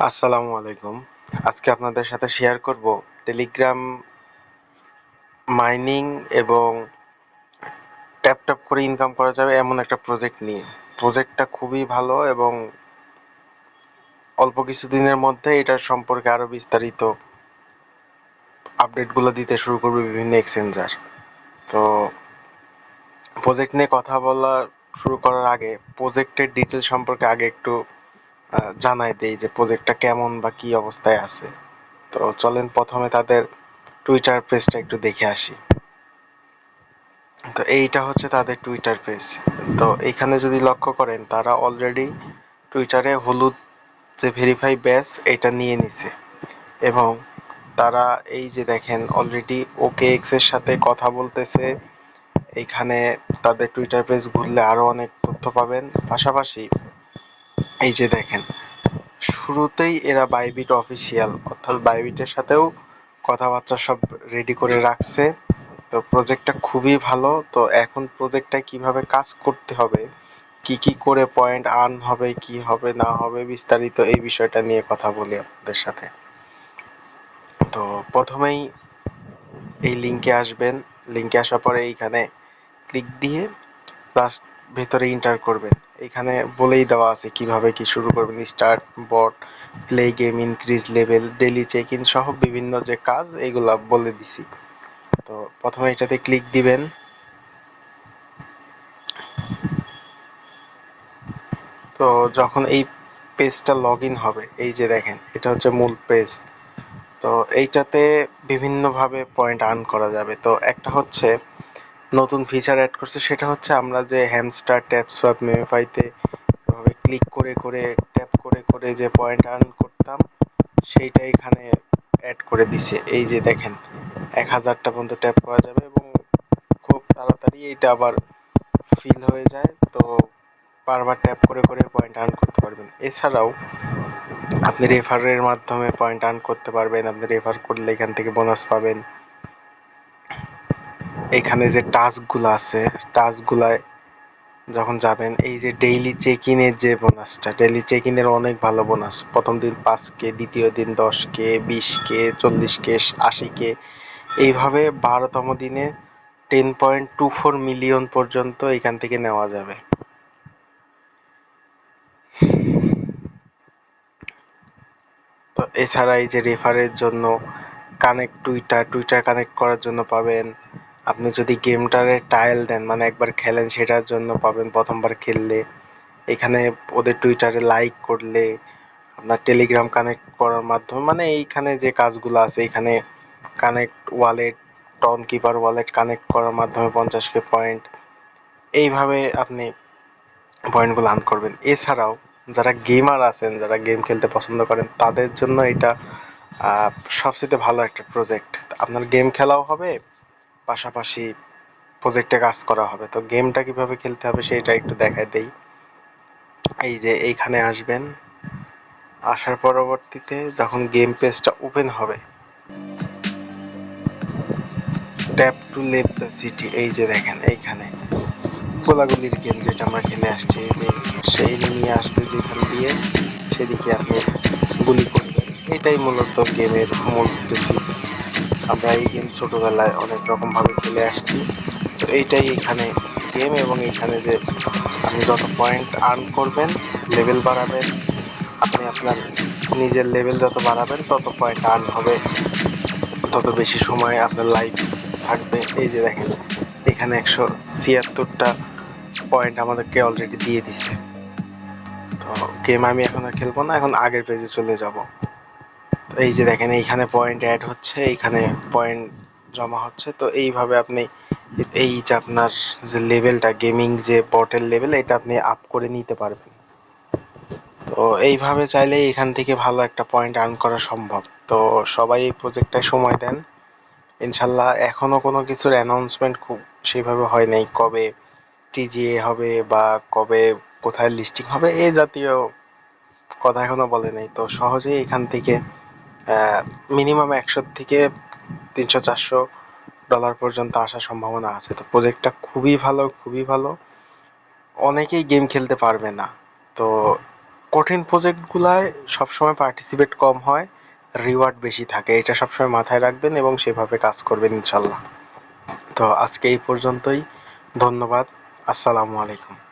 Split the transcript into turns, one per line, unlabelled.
আসসালামু আলাইকুম। আজকে আপনাদের সাথে শেয়ার করব টেলিগ্রাম মাইনিং এবং ট্যাপ ট্যাপ করে ইনকাম করা যাবে এমন একটা প্রজেক্ট নিয়ে। প্রজেক্টটা খুবই ভালো এবং অল্প কিছু দিনের মধ্যে এটার সম্পর্কে আরও বিস্তারিত আপডেটগুলো দিতে শুরু করবে বিভিন্ন এক্সচেঞ্জার তো প্রজেক্ট নিয়ে কথা বলা শুরু করার আগে প্রজেক্টের ডিটেল সম্পর্কে আগে একটু জানাই দেই যে প্রজেক্টটা কেমন বা কি অবস্থায় আছে। তো চলেন প্রথমে তাদের টুইটার পেজটা একটু দেখে আসি। তো এইটা হচ্ছে তাদের টুইটার পেজ তো এখানে যদি লক্ষ্য করেন, তারা অলরেডি টুইটারে হলুদ যে ভেরিফাই ব্যাচ এটা নিয়ে নিছে। এবং তারা এই যে দেখেন অলরেডি ওকে এক্সের সাথে কথা বলতেছে। এইখানে তাদের টুইটার পেজ ঘুরলে আরও অনেক তথ্য পাবেন। পাশাপাশি এই যে দেখেন, শুরুতেই এরা বাইবিট অফিসিয়াল অর্থাৎ বাইবিটের সাথেও কথাবার্তা সব রেডি করে রাখছে। তো প্রজেক্টটা খুবই ভালো। তো এখন প্রজেক্টটা কীভাবে কাজ করতে হবে, কি কি করে পয়েন্ট আর্ন হবে, কি হবে, না হবে, বিস্তারিত এই বিষয়টা নিয়ে কথা বলি আপনাদের সাথে। তো প্রথমেই এই লিঙ্কে আসবেন। লিঙ্কে আসার পরে এইখানে ক্লিক দিয়ে প্লাস ভেতরে ইন্টার করবেন। এখানে বলেই দেওয়া আছে কীভাবে কি শুরু করবেন start bot play game increase level daily check in সহ বিভিন্ন যে কাজ, এগুলা বলে দিছি। তো প্রথমে এটাতে ক্লিক দিবেন। তো যখন এই পেজটা লগ ইন হবে, এই যে দেখেন, এটা হচ্ছে মূল পেজ তো এইটাতে বিভিন্নভাবে পয়েন্ট আর্ন করা যাবে। তো একটা হচ্ছে নতুন ফিচার অ্যাড করছে, সেটা হচ্ছে আমরা যে হ্যামস্টার ট্যাপ সোয়াপ মেমিফাইতে এভাবে ক্লিক করে করে ট্যাপ করে করে যে পয়েন্ট আর্ন করতাম, সেইটা এখানে অ্যাড করে দিছে। এই যে দেখেন, এক হাজারটা পর্যন্ত ট্যাপ করা যাবে এবং খুব তাড়াতাড়ি এইটা আবার ফিল হয়ে যায়। তো বারবার ট্যাপ করে করে পয়েন্ট আর্ন করতে পারবেন। এছাড়াও আপনি রেফারের মাধ্যমে পয়েন্ট আর্ন করতে পারবেন। আপনি রেফার করলে এখান থেকে বোনাস পাবেন। এখানে যে টাস্কগুলো আছে, টাস্কগুলায় যখন যাবেন, এই যে ডেইলি চেক ইনের যে বোনাসটা ডেইলি চেক ইনের অনেক ভালো বোনাস প্রথম দিন পাঁচ কে দ্বিতীয় দিন দশ কে বিশ কে চল্লিশ কে আশি কে এইভাবে বারোতম দিনে ten point two four million পর্যন্ত এখান থেকে নেওয়া যাবে। তো এছাড়া এই যে রেফারের জন্য কানেক্ট টুইটার টুইটার কানেক্ট করার জন্য পাবেন। আপনি যদি গেমটারে টাইল দেন মানে একবার খেলেন সেটার জন্য পাবেন প্রথমবার খেললে। এখানে ওদের টুইটারে লাইক করলে, আপনার টেলিগ্রাম কানেক্ট করার মাধ্যমে মানে এইখানে যে কাজগুলো আছে, এখানে connect wallet Tonkeeper wallet connect করার মাধ্যমে পঞ্চাশ কে পয়েন্ট এইভাবে আপনি পয়েন্টগুলো আর্ন করবেন। এছাড়াও যারা গেমার আছেন, যারা গেম খেলতে পছন্দ করেন, তাদের জন্য এটা সবচেয়ে ভালো একটা প্রজেক্ট আপনার গেম খেলাও হবে পাশাপাশি প্রজেক্টে কাজ করা হবে। তো গেমটা কীভাবে খেলতে হবে সেটা একটু দেখায় দেই। এই যে এইখানে আসবেন। আসার পরবর্তীতে যখন গেম পেজটা ওপেন হবে tap to level the city এই যে দেখেন এইখানে। গোলাগুলির গেম যেটা আমরা খেলে আসছি সেই নিয়ে আসবে যেখান দিয়ে, সেদিকে আপনি গুলি করবেন। এটাই মূলত গেমের মূল উদ্দেশ্য। আমরা এই গেম ছোটোবেলায় অনেক রকমভাবে খেলে আসছি। তো এইটাই এখানে গেম এবং এখানে যে আপনি যত পয়েন্ট আর্ন করবেন লেভেল বাড়াবেন, আপনি আপনার নিজের লেভেল যত বাড়াবেন, তত পয়েন্ট আর্ন হবে। তত বেশি সময় আপনার লাইফ থাকবে। এই যে দেখেন, এখানে একশো ছিয়াত্তরটা পয়েন্ট আমাদেরকে অলরেডি দিয়ে দিছে। তো গেম আমি এখন আর খেলব না, এখন আগের পেজে চলে যাব। এই যে দেখেন, এইখানে পয়েন্ট অ্যাড হচ্ছে, এইখানে পয়েন্ট জমা হচ্ছে। তো এইভাবে আপনি এই যে আপনার যে লেভেলটা গেমিং যে বটের লেভেল এটা আপনি আপ করে নিতে পারবেন। তো এইভাবে চাইলে এখান থেকে ভালো একটা পয়েন্ট আর্ন করা সম্ভব। তো সবাই এই প্রজেক্টটায় সময় দেন। ইনশাল্লাহ এখনও কোনো কিছুর অ্যানাউন্সমেন্ট খুব সেভাবে হয় নাই। কবে টিজিএ হবে বা কবে কোথায় লিস্টিং হবে এই জাতীয় কথা এখনও বলে নাই। তো সহজেই এখান থেকে মিনিমাম একশো থেকে তিনশো, চারশো ডলার পর্যন্ত আসার সম্ভাবনা আছে। তো প্রজেক্টটা খুবই ভালো খুবই ভালো। অনেকেই গেম খেলতে পারবে না। তো কঠিন প্রজেক্টগুলায় সবসময় পার্টিসিপেট কম হয় রিওয়ার্ড বেশি থাকে। এটা সবসময় মাথায় রাখবেন এবং সেভাবে কাজ করবেন ইনশাল্লাহ। তো আজকে এই পর্যন্তই। ধন্যবাদ। আসসালামু আলাইকুম।